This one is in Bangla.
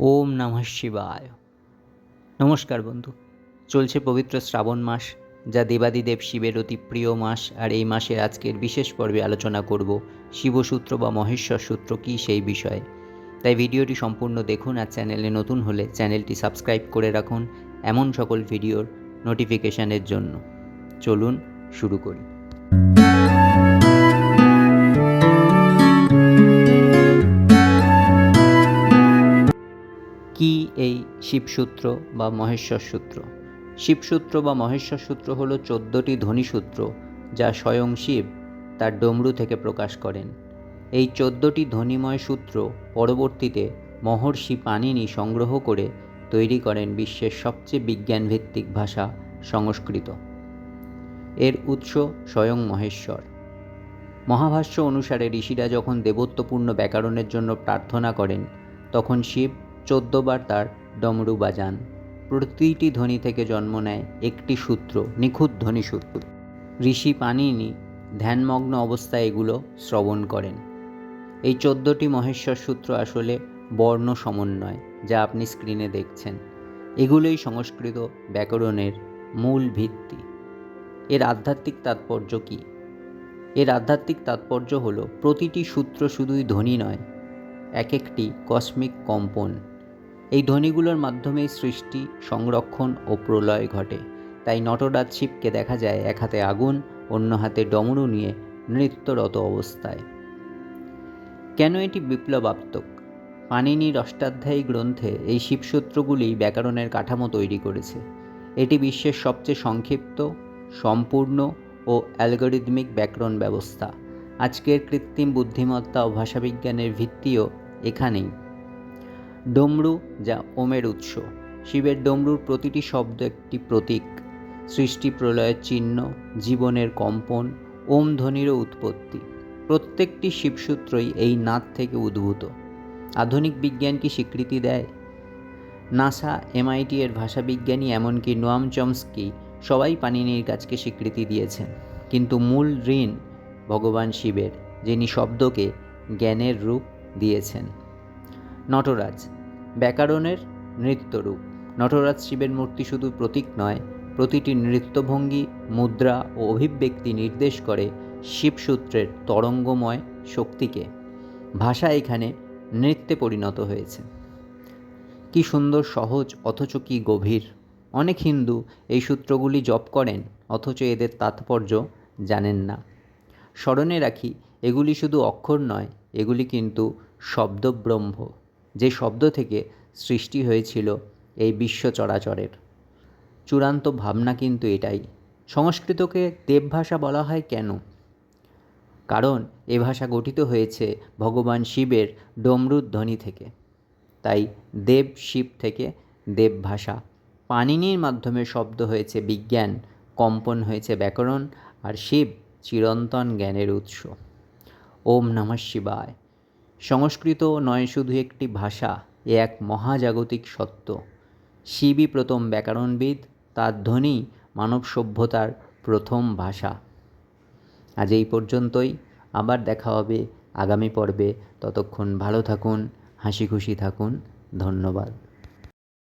ওম নমঃ শিবায়। নমস্কার বন্ধু, চলছে পবিত্র শ্রাবণ মাস, যা দেবাদিদেব শিবের অতি প্রিয় মাস, আর এই মাসের আজকের বিশেষ পর্বে আলোচনা করব শিবসূত্র বা মহেশ্বর সূত্র কী সেই বিষয়ে। তাই ভিডিওটি সম্পূর্ণ দেখুন আর চ্যানেলে নতুন হলে চ্যানেলটি সাবস্ক্রাইব করে রাখুন এমন সকল ভিডিওর নোটিফিকেশানের জন্য। চলুন শুরু করি। কি এই শিবসূত্র বা মহেশ্বর সূত্র? শিবসূত্র বা মহেশ্বর সূত্র হলো চোদ্দোটি ধ্বনিসূত্র যা স্বয়ং শিব তার ডমরু থেকে প্রকাশ করেন। এই চোদ্দোটি ধ্বনিময় সূত্র পরবর্তীতে মহর্ষি পানিনি সংগ্রহ করে তৈরি করেন বিশ্বের সবচেয়ে বিজ্ঞানভিত্তিক ভাষা সংস্কৃত। এর উৎস স্বয়ং মহেশ্বর। মহাভাষ্য অনুসারে ঋষিরা যখন দেবত্বপূর্ণ ব্যাকরণের জন্য প্রার্থনা করেন, তখন শিব চোদ্দবার তার ডমরু বাজান। প্রতিটি ধ্বনি থেকে জন্ম নেয় একটি সূত্র, নিখুঁত ধ্বনি সূত্র। ঋষি পানিনি ধ্যানমগ্ন অবস্থায় এগুলো শ্রবণ করেন। এই চোদ্দোটি মহেশ্বর সূত্র আসলে বর্ণ সমন্বয়, যা আপনি স্ক্রিনে দেখছেন। এগুলোই সংস্কৃত ব্যাকরণের মূল ভিত্তি। এর আধ্যাত্মিক তাৎপর্য কী? এর আধ্যাত্মিক তাৎপর্য হলো, প্রতিটি সূত্র শুধুই ধ্বনি নয় এক একটি কসমিক কম্পন এই ধ্বনিগুলোর মাধ্যমেই সৃষ্টি, সংরক্ষণ ও প্রলয় ঘটে। তাই নটরাজ শিবকে দেখা যায় এক হাতে আগুন, অন্য হাতে ডমরু নিয়ে নৃত্যরত অবস্থায়। কেন এটি বিপ্লবাত্মক? পানিনির অষ্টাধ্যায়ী গ্রন্থে এই শিবসূত্রগুলি ব্যাকরণের কাঠামো তৈরি করেছে। এটি বিশ্বের সবচেয়ে সংক্ষিপ্ত, সম্পূর্ণ ও অ্যালগোরিদমিক ব্যাকরণ ব্যবস্থা। আজকের কৃত্রিম বুদ্ধিমত্তা ও ভাষাবিজ্ঞানের ভিত্তিও এখানেই। ডমরু, যা ওমের উৎস। শিবের ডমরুর প্রতিটি শব্দ একটি প্রতীক। সৃষ্টি প্রলয়ের চিহ্ন, জীবনের কম্পন, ওম ধ্বনিরও উৎপত্তি। প্রত্যেকটি শিবসূত্রই এই নাদ থেকে উদ্ভূত। আধুনিক বিজ্ঞান কি স্বীকৃতি দেয়? নাসা, এমআইটি এর ভাষাবিজ্ঞানী এমনকি নোয়াম চমস্কি সবাই পানিনির কাজকে স্বীকৃতি দিয়েছেন। কিন্তু মূল ঋণ ভগবান শিবের, যিনি শব্দকে জ্ঞানের রূপ দিয়েছেন। নটরাজ ব্যাকরণের নৃত্যরূপ। নটরাজ শিবের মূর্তি শুধু প্রতীক নয়, প্রতিটি নৃত্যভঙ্গি, মুদ্রা ও অভিব্যক্তি নির্দেশ করে শিবসূত্রের তরঙ্গময় শক্তিকে। ভাষা এখানে নৃত্যে পরিণত হয়েছে। কি সুন্দর, সহজ, অথচ কি গভীর। অনেক হিন্দু এই সূত্রগুলি জপ করেন, অথচ এদের তাৎপর্য জানেন না। স্মরণে রাখি, এগুলি শুধু অক্ষর নয়, এগুলি কিন্তু শব্দব্রহ্ম। যে শব্দ থেকে সৃষ্টি হয়েছিল এই বিশ্ব চরাচরের। চূড়ান্ত ভাবনা কিন্তু এটাই। সংস্কৃতকে দেবভাষা বলা হয় কেন? কারণ এ ভাষা গঠিত হয়েছে ভগবান শিবের ডমরুদ ধ্বনি থেকে। তাই দেব শিব থেকে দেব ভাষা। পানিনির মাধ্যমে শব্দ হয়েছে বিজ্ঞান, কম্পন হয়েছে ব্যাকরণ, আর শিব চিরন্তন জ্ঞানের উৎস। ওম নমঃ শিবায়। সংস্কৃত নয় শুধু একটি ভাষা, এ এক মহাজাগতিক সত্য। শিবই প্রথম ব্যাকরণবিদ, তার ধ্বনি মানব সভ্যতার প্রথম ভাষা। আজ এই পর্যন্তই। আবার দেখা হবে আগামী পর্বে। ততক্ষণ ভালো থাকুন হাসি খুশি থাকুন। ধন্যবাদ।